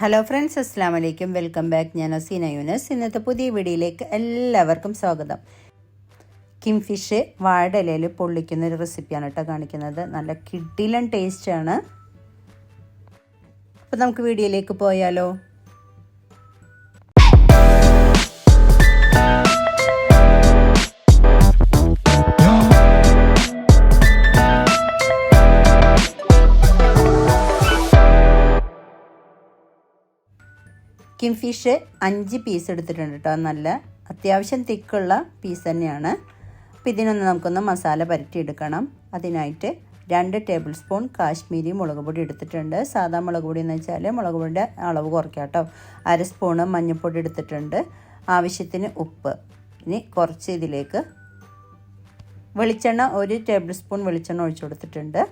Hello friends അസ്സാം വലൈക്കും welcome back ഞാൻ അസീന യൂനസ്. ഇന്നത്തെ പുതിയ വീഡിയോയിലേക്ക് എല്ലാവർക്കും സ്വാഗതം. കിംഫിഷ് വാഴയിലയിൽ പൊള്ളിക്കുന്ന ഒരു റെസിപ്പിയാണ് കേട്ടോ കാണിക്കുന്നത്. നല്ല കിഡിലൻ ടേസ്റ്റാണ് അപ്പോൾ നമുക്ക് വീഡിയോയിലേക്ക് പോയാലോ. കിം ഫിഷ് അഞ്ച് പീസ് എടുത്തിട്ടുണ്ട് കേട്ടോ നല്ല അത്യാവശ്യം തിക്കുള്ള പീസ് തന്നെയാണ്. അപ്പോൾ ഇതിനൊന്ന് നമുക്കൊന്ന് മസാല പരട്ടിയെടുക്കണം അതിനായിട്ട് രണ്ട് ടേബിൾ സ്പൂൺ കാശ്മീരി മുളക് പൊടി എടുത്തിട്ടുണ്ട്. സാധാ മുളക് പൊടി എന്ന് വെച്ചാൽ മുളക് പൊടിയുടെ അളവ് കുറയ്ക്കാം കേട്ടോ അര സ്പൂണ് മഞ്ഞൾപ്പൊടി എടുത്തിട്ടുണ്ട്. ആവശ്യത്തിന് ഉപ്പ്. ഇനി കുറച്ച് ഇതിലേക്ക് വെളിച്ചെണ്ണ ഒരു ടേബിൾ സ്പൂൺ വെളിച്ചെണ്ണ ഒഴിച്ചു കൊടുത്തിട്ടുണ്ട്.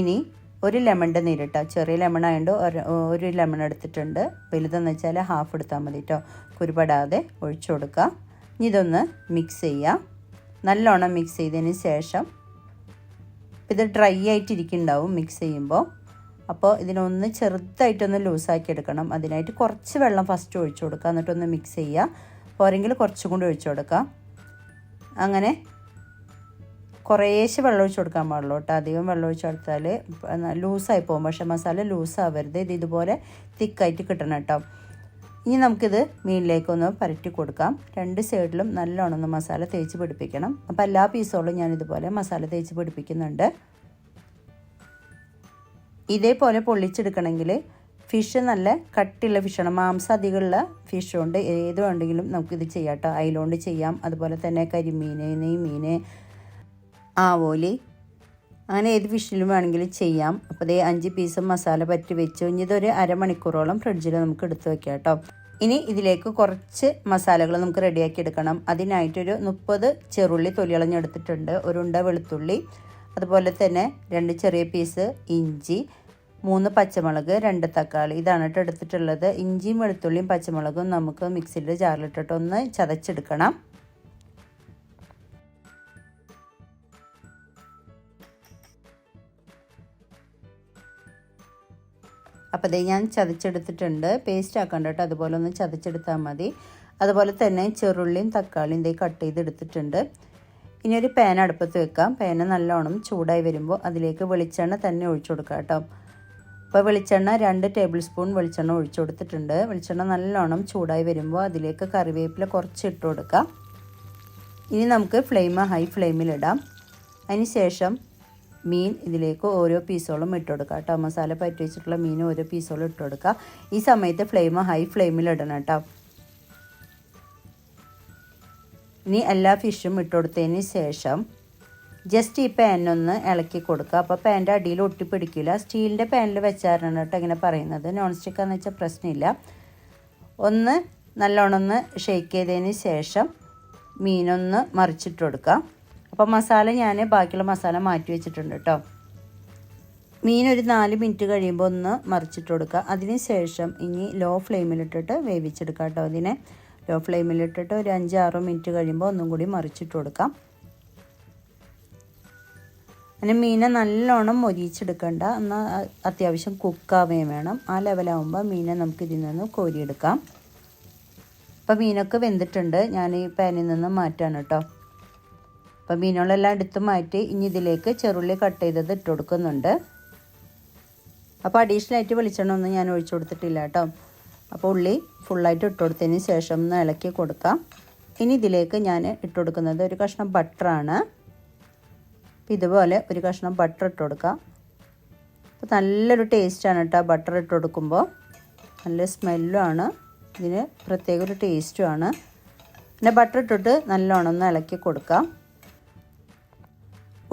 ഇനി ഒരു ലെമണിന്റെ നീരിട്ടോ ചെറിയ ലെമൺ ആയതുകൊണ്ട് ഒരു ഒരു ലെമൺ എടുത്തിട്ടുണ്ട്. വലുതെന്ന് വെച്ചാൽ ഹാഫ് എടുത്താൽ മതി കേട്ടോ കുരുപടാതെ ഒഴിച്ചു കൊടുക്കുക ഇനി ഇതൊന്ന് മിക്സ് ചെയ്യാം. നല്ലോണം മിക്സ് ചെയ്തതിന് ശേഷം ഇത് ഡ്രൈ ആയിട്ടിരിക്കുന്നുണ്ടാവും മിക്സ് ചെയ്യുമ്പോൾ അപ്പോൾ ഇതിനൊന്ന് ചെറുതായിട്ടൊന്ന് ലൂസാക്കി എടുക്കണം. അതിനായിട്ട് കുറച്ച് വെള്ളം ഫസ്റ്റ് ഒഴിച്ചു കൊടുക്കുക എന്നിട്ടൊന്ന് മിക്സ് ചെയ്യുക പോരെങ്കിൽ കുറച്ചും കൂടി ഒഴിച്ചു കൊടുക്കുക അങ്ങനെ കുറേശ്ശെ വെള്ളം ഒഴിച്ച് കൊടുക്കാൻ പാടുള്ളൂ കേട്ടോ. അധികം വെള്ളം ഒഴിച്ച് കൊടുത്താൽ ലൂസായി പോകും. പക്ഷേ മസാല ലൂസാവരുത്. ഇത് ഇതുപോലെ തിക്കായിട്ട് കിട്ടണം കേട്ടോ. ഇനി നമുക്കിത് മീനിലേക്കൊന്ന് പരറ്റി കൊടുക്കാം. രണ്ട് സൈഡിലും നല്ലോണം ഒന്ന് മസാല തേച്ച് പിടിപ്പിക്കണം. അപ്പോൾ എല്ലാ പീസുകളും ഞാൻ ഇതുപോലെ മസാല തേച്ച് പിടിപ്പിക്കുന്നുണ്ട്. ഇതേപോലെ പൊള്ളിച്ചെടുക്കണമെങ്കിൽ ഫിഷ് നല്ല കട്ടിയുള്ള ഫിഷാണ് മാംസം അധികമുള്ള ഫിഷ് കൊണ്ട് ഏത് വേണ്ടെങ്കിലും നമുക്കിത് ചെയ്യാം കേട്ടോ. അയിലോണ്ട് ചെയ്യാം. അതുപോലെ തന്നെ കരിമീൻ നെയ്മീൻ ആവോലി അങ്ങനെ ഏത് ഫിഷിലും വേണമെങ്കിലും ചെയ്യാം. അപ്പോൾ ഇതേ അഞ്ച് പീസ് മസാല പറ്റി വെച്ചു. ഇനി ഇതൊരു അരമണിക്കൂറോളം ഫ്രിഡ്ജിൽ നമുക്ക് എടുത്തു വെക്കാം കേട്ടോ. ഇനി ഇതിലേക്ക് കുറച്ച് മസാലകൾ നമുക്ക് റെഡിയാക്കി എടുക്കണം. അതിനായിട്ടൊരു മുപ്പത് ചെറുള്ളി തൊലിയളഞ്ഞെടുത്തിട്ടുണ്ട് ഒരു ഉണ്ട വെളുത്തുള്ളി. അതുപോലെ തന്നെ രണ്ട് ചെറിയ പീസ് ഇഞ്ചി. മൂന്ന് പച്ചമുളക് രണ്ട് തക്കാളി. ഇതാണ് കേട്ടോ എടുത്തിട്ടുള്ളത്. ഇഞ്ചിയും വെളുത്തുള്ളിയും പച്ചമുളകും നമുക്ക് മിക്സിയിൽ ജാറിലിട്ടിട്ട് ഒന്ന് ചതച്ചെടുക്കണം. അപ്പോൾ ഇത് ഞാൻ ചതച്ചെടുത്തിട്ടുണ്ട്. പേസ്റ്റ് ആക്കണ്ട കേട്ടോ. അതുപോലെ ഒന്ന് ചതച്ചെടുത്താൽ മതി. അതുപോലെ തന്നെ ചെറുള്ളിയും തക്കാളിയും ഇതേ കട്ട് ചെയ്തെടുത്തിട്ടുണ്ട്. ഇനി ഒരു പാൻ അടുപ്പത്ത് വെക്കാം. പാന് നല്ലോണം ചൂടായി വരുമ്പോൾ അതിലേക്ക് വെളിച്ചെണ്ണ തന്നെ ഒഴിച്ചു കൊടുക്കാം കേട്ടോ. അപ്പോൾ വെളിച്ചെണ്ണ രണ്ട് ടേബിൾ സ്പൂൺ വെളിച്ചെണ്ണ ഒഴിച്ചു കൊടുത്തിട്ടുണ്ട്. വെളിച്ചെണ്ണ നല്ലോണം ചൂടായി വരുമ്പോൾ അതിലേക്ക് കറിവേപ്പില കുറച്ച് ഇട്ട് കൊടുക്കാം. ഇനി നമുക്ക് ഫ്ലെയിം ഹൈ ഫ്ലെയിമിലിടാം അതിന് ശേഷം മീൻ ഇതിലേക്ക് ഓരോ പീസോളം ഇട്ട് കൊടുക്കുക കേട്ടോ മസാല പറ്റി വെച്ചിട്ടുള്ള മീൻ ഓരോ പീസോളം ഇട്ട് കൊടുക്കുക ഈ സമയത്ത് ഫ്ലെയിം ഹൈ ഫ്ലെയിമിൽ ഇടണം കേട്ടോ. ഇനി എല്ലാ ഫിഷും ഇട്ട് കൊടുത്തതിന് ശേഷം ജസ്റ്റ് ഈ പാനൊന്ന് ഇളക്കി കൊടുക്കുക. അപ്പോൾ പാന്റെ അടിയിൽ ഒട്ടിപ്പിടിക്കില്ല. സ്റ്റീലിന്റെ പാനിൽ വെച്ചാറാണ് കേട്ടോ ഇങ്ങനെ പറയുന്നത്. നോൺ സ്റ്റിക്കാന്ന് വെച്ചാൽ പ്രശ്നമില്ല. ഒന്ന് നല്ലോണം ഒന്ന് ഷേക്ക് ചെയ്തതിന് ശേഷം മീനൊന്ന് മറിച്ചിട്ട് കൊടുക്കുക. അപ്പോൾ മസാല ഞാൻ ബാക്കിയുള്ള മസാല മാറ്റി വെച്ചിട്ടുണ്ട് കേട്ടോ. മീൻ ഒരു നാല് മിനിറ്റ് കഴിയുമ്പോൾ ഒന്ന് മറിച്ചിട്ട് കൊടുക്കുക. അതിന് ശേഷം ഇനി ലോ ഫ്ലെയിമിലിട്ടിട്ട് വേവിച്ചെടുക്കുക കേട്ടോ അതിനെ. ലോ ഫ്ലെയിമിലിട്ടിട്ട് ഒരു അഞ്ചാറോ മിനിറ്റ് കഴിയുമ്പോൾ ഒന്നും കൂടി മറിച്ചിട്ട് കൊടുക്കാം. അങ്ങനെ മീനെ നല്ലോണം മൊരിച്ചെടുക്കണ്ട എന്നാൽ അത്യാവശ്യം കുക്കാവുകയും വേണം. ആ ലെവലാവുമ്പോൾ മീനെ നമുക്ക് ഇതിൽ നിന്ന് കോരിയെടുക്കാം. അപ്പോൾ മീനൊക്കെ വെന്തിട്ടുണ്ട്. ഞാൻ ഈ പാനിൽ നിന്ന് മാറ്റാണ് കേട്ടോ. അപ്പോൾ മീനുകളെല്ലാം എടുത്ത് മാറ്റി ഇനി ഇതിലേക്ക് ചെറുള്ളി കട്ട് ചെയ്തത് ഇട്ട് കൊടുക്കുന്നുണ്ട്. അപ്പോൾ അഡീഷണൽ ആയിട്ട് വെളിച്ചെണ്ണ ഒന്നും ഞാൻ ഒഴിച്ചു കൊടുത്തിട്ടില്ല കേട്ടോ. അപ്പോൾ ഉള്ളി ഫുള്ളായിട്ട് ഇട്ട് കൊടുത്തതിന് ശേഷം ഒന്ന് ഇളക്കി കൊടുക്കാം. ഇനി ഇതിലേക്ക് ഞാൻ ഇട്ട് കൊടുക്കുന്നത് ഒരു കഷ്ണം ബട്ടറാണ് ഇതുപോലെ ഒരു കഷ്ണം ബട്ടർ ഇട്ട് കൊടുക്കാം. അപ്പോൾ നല്ലൊരു ടേസ്റ്റാണ് കേട്ടോ ബട്ടർ ഇട്ട് കൊടുക്കുമ്പോൾ. നല്ല സ്മെല്ലുമാണ് ഇതിന് പ്രത്യേക ഒരു ടേസ്റ്റുമാണ് പിന്നെ ബട്ടർ ഇട്ടിട്ട് നല്ലോണം ഒന്ന് ഇളക്കി കൊടുക്കാം.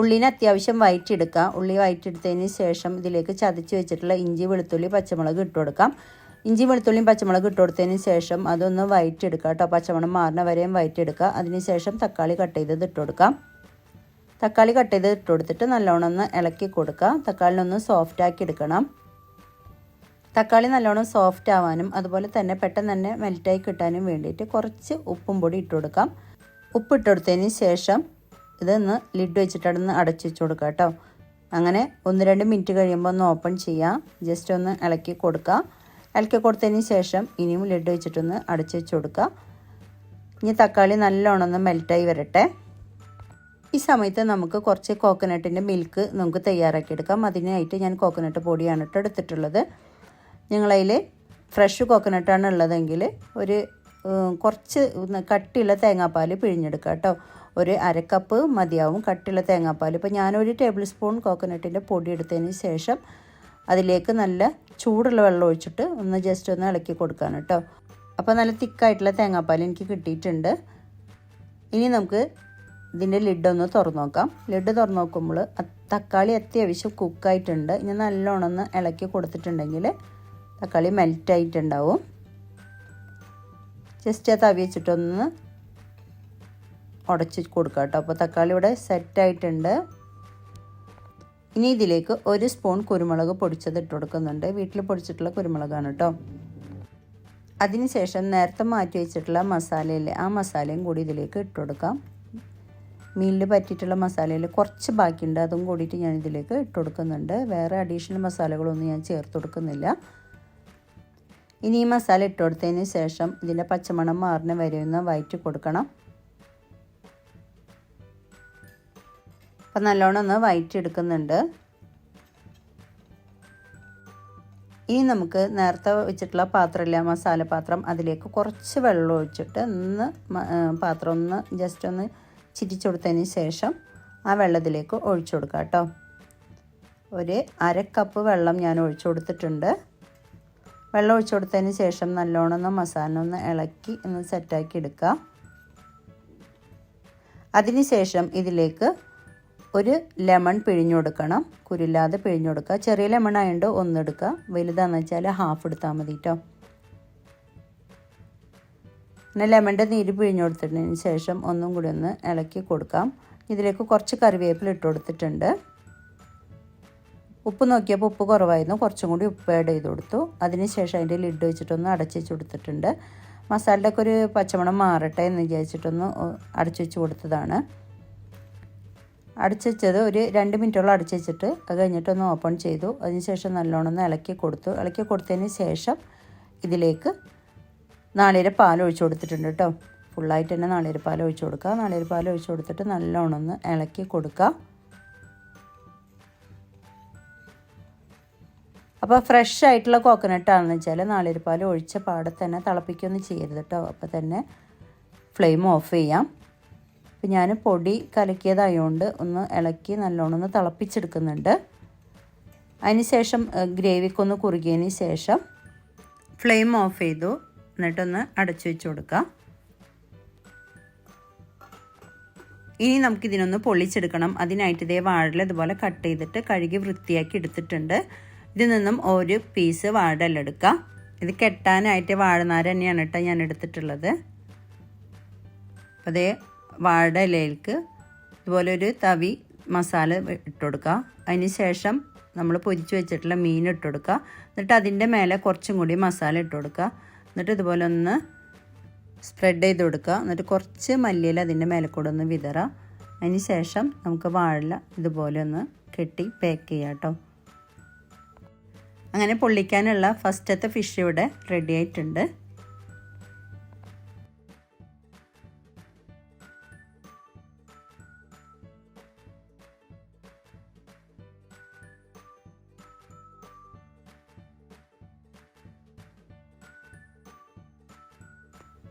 ഉള്ളിനെ അത്യാവശ്യം വയറ്റിയെടുക്കുക ഉള്ളി വയറ്റിയെടുത്തതിന് ശേഷം ഇതിലേക്ക് ചതച്ച് വെച്ചിട്ടുള്ള ഇഞ്ചി വെളുത്തുള്ളി പച്ചമുളക് ഇട്ട് കൊടുക്കാം. ഇഞ്ചി വെളുത്തുള്ളിയും പച്ചമുളക് ഇട്ട് കൊടുത്തതിന് ശേഷം അതൊന്ന് വയറ്റിയെടുക്കുക കേട്ടോ. പച്ചമുളക് മാറുന്ന വരെയും വയറ്റിയെടുക്കുക അതിന് ശേഷം തക്കാളി കട്ട് ചെയ്തത് ഇട്ട് കൊടുക്കാം. തക്കാളി കട്ട് ചെയ്ത് ഇട്ട് കൊടുത്തിട്ട് നല്ലോണം ഒന്ന് ഇളക്കി കൊടുക്കുക തക്കാളിനൊന്ന് സോഫ്റ്റ് ആക്കി എടുക്കണം. തക്കാളി നല്ലോണം സോഫ്റ്റ് ആവാനും അതുപോലെ തന്നെ പെട്ടെന്ന് തന്നെ മെൽറ്റായി കിട്ടാനും വേണ്ടിയിട്ട് കുറച്ച് ഉപ്പും പൊടി ഇട്ട് കൊടുക്കാം. ഉപ്പ് ഇട്ട് കൊടുത്തതിന് ശേഷം ഇതൊന്ന് ലിഡ് വെച്ചിട്ടൊന്ന് അടച്ചു വെച്ച് കൊടുക്കുക കേട്ടോ. അങ്ങനെ ഒന്ന് രണ്ട് മിനിറ്റ് കഴിയുമ്പോൾ ഒന്ന് ഓപ്പൺ ചെയ്യാം. ജസ്റ്റ് ഒന്ന് ഇളക്കി കൊടുക്കുക ഇളക്കി കൊടുത്തതിന് ശേഷം ഇനിയും ലിഡ് വെച്ചിട്ടൊന്ന് അടച്ചു വെച്ച് കൊടുക്കുക ഇനി തക്കാളി നല്ലോണം ഒന്ന് മെൽറ്റായി വരട്ടെ. ഈ സമയത്ത് നമുക്ക് കുറച്ച് കോക്കനട്ടിന്റെ മിൽക്ക് നമുക്ക് തയ്യാറാക്കി എടുക്കാം. അതിനായിട്ട് ഞാൻ കോക്കനട്ട് പൊടിയാണ് കേട്ടോ എടുത്തിട്ടുള്ളത്. നിങ്ങളതിൽ ഫ്രഷ് കോക്കനട്ടാണ് ഉള്ളതെങ്കിൽ ഒരു കുറച്ച് കട്ടിയുള്ള തേങ്ങാപ്പാൽ പിഴിഞ്ഞെടുക്കുക കേട്ടോ. ഒരു അരക്കപ്പ് മതിയാവും. കട്ടിയുള്ള തേങ്ങാപ്പാൽ. ഇപ്പോൾ ഞാനൊരു ടേബിൾ സ്പൂൺ കോക്കനട്ടിന്റെ പൊടി എടുത്തതിന് ശേഷം അതിലേക്ക് നല്ല ചൂടുള്ള വെള്ളം ഒഴിച്ചിട്ട് ഒന്ന് ജസ്റ്റ് ഒന്ന് ഇളക്കി കൊടുക്കാണ് കേട്ടോ അപ്പോൾ നല്ല തിക്കായിട്ടുള്ള തേങ്ങാപ്പാൽ എനിക്ക് കിട്ടിയിട്ടുണ്ട്. ഇനി നമുക്ക് ഇതിന്റെ ലിഡൊന്ന് തുറന്നു നോക്കാം. ലിഡ് തുറന്നു നോക്കുമ്പോൾ തക്കാളി അത്യാവശ്യം കുക്കായിട്ടുണ്ട് ഇനി നല്ലോണം ഒന്ന് ഇളക്കി കൊടുത്തിട്ടുണ്ടെങ്കിൽ തക്കാളി മെൽറ്റായിട്ടുണ്ടാവും ജസ്റ്റ് ആ തവി വെച്ചിട്ടൊന്ന് ഉടച്ച് കൊടുക്കുക കേട്ടോ. അപ്പോൾ തക്കാളി ഇവിടെ സെറ്റായിട്ടുണ്ട് ഇനി ഇതിലേക്ക് ഒരു സ്പൂൺ കുരുമുളക് പൊടിച്ചത് ഇട്ട് കൊടുക്കുന്നുണ്ട്. വീട്ടിൽ പൊടിച്ചിട്ടുള്ള കുരുമുളകാണ് കേട്ടോ. അതിനുശേഷം നേരത്തെ മാറ്റി വെച്ചിട്ടുള്ള മസാലയില്ലേ ആ മസാലയും കൂടി ഇതിലേക്ക് ഇട്ട് കൊടുക്കാം. മീനിൽ പറ്റിയിട്ടുള്ള മസാലയിൽ കുറച്ച് ബാക്കിയുണ്ട്. അതും കൂടിയിട്ട് ഞാൻ ഇതിലേക്ക് ഇട്ട് കൊടുക്കുന്നുണ്ട്. വേറെ അഡീഷണൽ മസാലകളൊന്നും ഞാൻ ചേർത്ത് കൊടുക്കുന്നില്ല. ഇനി ഈ മസാല ഇട്ട് കൊടുത്തതിന് ശേഷം ഇതിന്റെ പച്ചമണം മാറിന് വരെ ഒന്ന് വയറ്റി കൊടുക്കണം. അപ്പം നല്ലോണം ഒന്ന് വയറ്റി എടുക്കുന്നുണ്ട്. ഇനി നമുക്ക് നേരത്തെ വെച്ചിട്ടുള്ള പാത്രമില്ല മസാല പാത്രം അതിലേക്ക് കുറച്ച് വെള്ളം ഒഴിച്ചിട്ട് ഒന്ന് പാത്രം ഒന്ന് ജസ്റ്റ് ഒന്ന് ചിരിച്ചെടുത്തതിന് ശേഷം ആ വെള്ളത്തിലേക്ക് ഒഴിച്ചു കൊടുക്കുക കേട്ടോ. ഒരു അര കപ്പ് വെള്ളം ഞാൻ ഒഴിച്ചു കൊടുത്തിട്ടുണ്ട്. വെള്ളം ഒഴിച്ചു കൊടുത്തതിന് ശേഷം നല്ലോണം ഒന്ന് മസാല ഒന്ന് ഇളക്കി ഒന്ന് സെറ്റാക്കി എടുക്കുക അതിനുശേഷം ഇതിലേക്ക് ഒരു ലെമൺ പിഴിഞ്ഞു കൊടുക്കണം കുരില്ലാതെ പിഴിഞ്ഞു കൊടുക്കുക ചെറിയ ലെമൺ ആയതുകൊണ്ട് ഒന്നെടുക്കുക. വലുതാണെന്ന് വെച്ചാൽ ഹാഫ് എടുത്താൽ മതി കേട്ടോ പിന്നെ ലെമണിന്റെ നീര് പിഴിഞ്ഞു കൊടുത്തതിന് ശേഷം ഒന്നും കൂടി ഒന്ന് ഇളക്കി കൊടുക്കാം. ഇതിലേക്ക് കുറച്ച് കറിവേപ്പില ഇട്ട് കൊടുത്തിട്ടുണ്ട്. ഉപ്പ് നോക്കിയപ്പോൾ ഉപ്പ് കുറവായിരുന്നു. കുറച്ചും കൂടി ഉപ്പ് ആഡ് ചെയ്ത് കൊടുത്തു. അതിനുശേഷം അതിന്റെ ലിഡ് വെച്ചിട്ടൊന്ന് അടച്ചു വെച്ച് കൊടുത്തിട്ടുണ്ട്. മസാലയുടെ ഒക്കെ ഒരു പച്ചമണം മാറട്ടെ എന്ന് വിചാരിച്ചിട്ടൊന്ന് അടച്ചു വെച്ച് കൊടുത്തതാണ്. അടച്ചു വെച്ചത് ഒരു രണ്ട് മിനിറ്റോളം അടച്ചു വെച്ചിട്ട് അത് കഴിഞ്ഞിട്ടൊന്ന് ഓപ്പൺ ചെയ്തു. അതിനുശേഷം നല്ലോണം ഒന്ന് ഇളക്കി കൊടുത്തു. ഇളക്കി കൊടുത്തതിന് ശേഷം ഇതിലേക്ക് നാളികേര പാൽ ഒഴിച്ചു കൊടുത്തിട്ടുണ്ട് കേട്ടോ. ഫുള്ളായിട്ട് തന്നെ നാളികേര പാൽ ഒഴിച്ചു കൊടുക്കുക. നാളികേര പാൽ ഒഴിച്ചു കൊടുത്തിട്ട് നല്ലോണം ഒന്ന് ഇളക്കി കൊടുക്കുക. അപ്പോൾ ഫ്രഷ് ആയിട്ടുള്ള കോക്കനട്ടാണെന്ന് വെച്ചാൽ നാളികേര പാൽ ഒഴിച്ച പാടെ തന്നെ തിളപ്പിക്കുകയൊന്നും ചെയ്യരുത് കേട്ടോ. അപ്പോൾ തന്നെ ഫ്ലെയിം ഓഫ് ചെയ്യാം. അപ്പോൾ ഞാൻ പൊടി കലക്കിയതായതുകൊണ്ട് ഒന്ന് ഇളക്കി നല്ലോണം ഒന്ന് തിളപ്പിച്ചെടുക്കുന്നുണ്ട്. അതിനുശേഷം ഗ്രേവിക്കൊന്ന് കുറുകിയതിന് ശേഷം ഫ്ലെയിം ഓഫ് ചെയ്തു. എന്നിട്ടൊന്ന് അടച്ചു വെച്ച് കൊടുക്കാം. ഇനി നമുക്കിതിനൊന്ന് പൊള്ളിച്ചെടുക്കണം അതിനായിട്ട് ഇതേ വാഴൽ ഇതുപോലെ കട്ട് ചെയ്തിട്ട് കഴുകി വൃത്തിയാക്കി എടുത്തിട്ടുണ്ട്. ഇതിൽ നിന്നും ഒരു പീസ് വാഴല്ല എടുക്കാം. ഇത് കെട്ടാനായിട്ട് വാഴനാര് തന്നെയാണ് കേട്ടോ ഞാൻ എടുത്തിട്ടുള്ളത്. അപ്പോൾ അതേ വാഴ ഇലയിലേക്ക് ഇതുപോലെ ഒരു തവി മസാല ഇട്ട് കൊടുക്കുക അതിന് ശേഷം നമ്മൾ പൊരിച്ച് വെച്ചിട്ടുള്ള മീൻ ഇട്ട് കൊടുക്കുക എന്നിട്ട് അതിന്റെ മേലെ കുറച്ചും കൂടി മസാല ഇട്ട് കൊടുക്കുക എന്നിട്ട് ഇതുപോലെ ഒന്ന് സ്പ്രെഡ് ചെയ്ത് കൊടുക്കുക. എന്നിട്ട് കുറച്ച് മല്ലിയിൽ അതിന്റെ മേലെ കൂടെ ഒന്ന് വിതറുക. അതിന് ശേഷം നമുക്ക് വാഴ ഇതുപോലെ ഒന്ന് കെട്ടി പാക്ക് ചെയ്യാം കേട്ടോ. അങ്ങനെ പൊള്ളിക്കാനുള്ള ഫസ്റ്റത്തെ ഫിഷ് ഇവിടെ റെഡി ആയിട്ടുണ്ട്.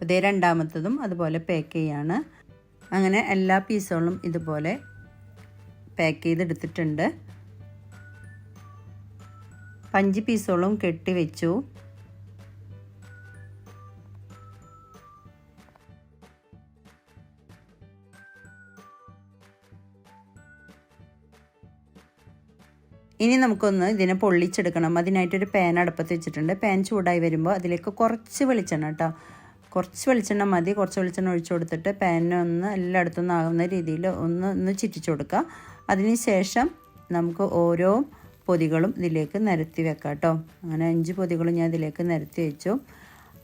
ഇതേ രണ്ടാമത്തതും അതുപോലെ പാക്ക് ചെയ്യാണ്. അങ്ങനെ എല്ലാ പീസുകളും ഇതുപോലെ പാക്ക് ചെയ്തെടുത്തിട്ടുണ്ട്. പഞ്ച് പീസുകളും കെട്ടി വെച്ചു. ഇനി നമുക്കൊന്ന് ഇതിനെ പൊള്ളിച്ചെടുക്കണം. അതിനായിട്ടൊരു പാൻ അടുപ്പത്ത് വെച്ചിട്ടുണ്ട്. പാൻ ചൂടായി വരുമ്പോൾ അതിലേക്ക് കുറച്ച് വെളിച്ചെണ്ണ കേട്ടോ. കുറച്ച് വെളിച്ചെണ്ണ മതി. കുറച്ച് വെളിച്ചെണ്ണ ഒഴിച്ചു കൊടുത്തിട്ട് പാനിനെ ഒന്ന് എല്ലായിടത്തും ആകുന്ന രീതിയിൽ ഒന്ന് ഒന്ന് ചിറ്റിച്ചു കൊടുക്കുക. അതിന് ശേഷം നമുക്ക് ഓരോ പൊതികളും ഇതിലേക്ക് നിരത്തി വെക്കാം കേട്ടോ. അങ്ങനെ അഞ്ച് പൊതികളും ഞാൻ ഇതിലേക്ക് നിരത്തി വെച്ചു.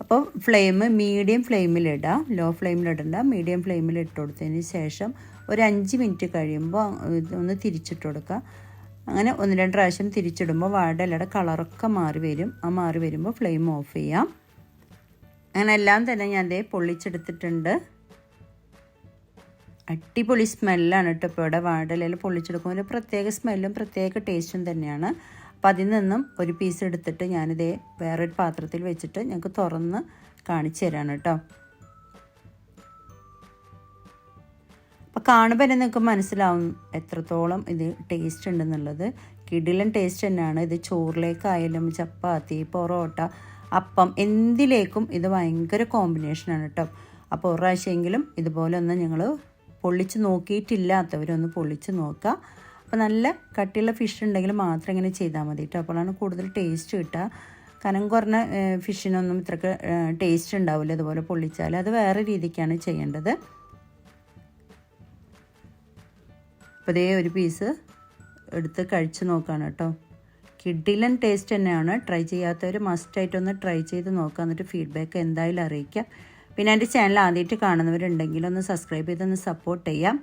അപ്പോൾ ഫ്ലെയിം മീഡിയം ഫ്ലെയിമിലിടാം ലോ ഫ്ലെയിമിലിടണ്ട മീഡിയം ഫ്ലെയിമിൽ ഇട്ട് കൊടുത്തതിന് ശേഷം ഒരു അഞ്ച് മിനിറ്റ് കഴിയുമ്പോൾ ഒന്ന് തിരിച്ചിട്ട് കൊടുക്കുക. അങ്ങനെ ഒന്ന് രണ്ട് പ്രാവശ്യം തിരിച്ചിടുമ്പോൾ വാഴയുടെ ഇലയുടെ കളറൊക്കെ മാറി വരും. ആ മാറി വരുമ്പോൾ ഫ്ലെയിം ഓഫ് ചെയ്യാം. അങ്ങനെ എല്ലാം തന്നെ ഞാൻ ദേ പൊള്ളിച്ചെടുത്തിട്ടുണ്ട്. അടിപൊളി സ്മെല്ലാണ് കേട്ടോ ഇപ്പോൾ ഇവിടെ വാടലയിൽ പൊള്ളിച്ചെടുക്കുമ്പോൾ ഒരു പ്രത്യേക സ്മെല്ലും പ്രത്യേക ടേസ്റ്റും തന്നെയാണ്. അപ്പോൾ അതിൽ നിന്നും ഒരു പീസ് എടുത്തിട്ട് ഞാനിതേ വേറൊരു പാത്രത്തിൽ വെച്ചിട്ട് ഞങ്ങൾക്ക് തുറന്ന് കാണിച്ചു തരാണ് കേട്ടോ അപ്പോൾ കാണുമ്പോൾ തന്നെ നിങ്ങൾക്ക് മനസ്സിലാവും എത്രത്തോളം ഇത് ടേസ്റ്റ് ഉണ്ടെന്നുള്ളത്. കിടിലൻ ടേസ്റ്റ് തന്നെയാണ്. ഇത് ചോറിലേക്കായാലും ചപ്പാത്തി പൊറോട്ട അപ്പം എന്തിലേക്കും ഇത് ഭയങ്കര കോമ്പിനേഷനാണ് കേട്ടോ അപ്പോൾ ഒരു പ്രാവശ്യമെങ്കിലും ഇതുപോലെ ഒന്ന് ഞങ്ങൾ പൊള്ളിച്ച് നോക്കിയിട്ടില്ലാത്തവരൊന്ന് പൊള്ളിച്ച് നോക്കുക അപ്പോൾ നല്ല കട്ടിയുള്ള ഫിഷ് ഉണ്ടെങ്കിൽ മാത്രം ഇങ്ങനെ ചെയ്താൽ മതി കേട്ടോ അപ്പോഴാണ് കൂടുതൽ ടേസ്റ്റ് കിട്ടുക. കനം കുറഞ്ഞ ഫിഷിനൊന്നും ഇത്രക്ക് ടേസ്റ്റ് ഉണ്ടാവില്ല ഇതുപോലെ പൊള്ളിച്ചാൽ അത് വേറെ രീതിക്കാണ് ചെയ്യേണ്ടത്. അപ്പോൾ ഇതേ ഒരു പീസ് എടുത്ത് കഴിച്ച് നോക്കുകയാണ് കേട്ടോ കിഡിലൻ ടേസ്റ്റ് തന്നെയാണ്. ട്രൈ ചെയ്യാത്തവർ മസ്റ്റായിട്ടൊന്ന് ട്രൈ ചെയ്ത് നോക്കുക. എന്നിട്ട് ഫീഡ്ബാക്ക് എന്തായാലും അറിയിക്കുക. പിന്നെ എന്റെ ചാനൽ ആദ്യമായിട്ട് കാണുന്നവരുണ്ടെങ്കിൽ ഒന്ന് സബ്സ്ക്രൈബ് ചെയ്തൊന്ന് സപ്പോർട്ട് ചെയ്യാം.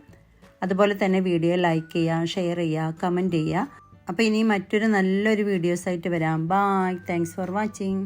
അതുപോലെ തന്നെ വീഡിയോ ലൈക്ക് ചെയ്യാം ഷെയർ ചെയ്യുക കമന്റ് ചെയ്യുക. അപ്പോൾ ഇനി മറ്റൊരു നല്ലൊരു വീഡിയോസായിട്ട് വരാം. Bye thanks for watching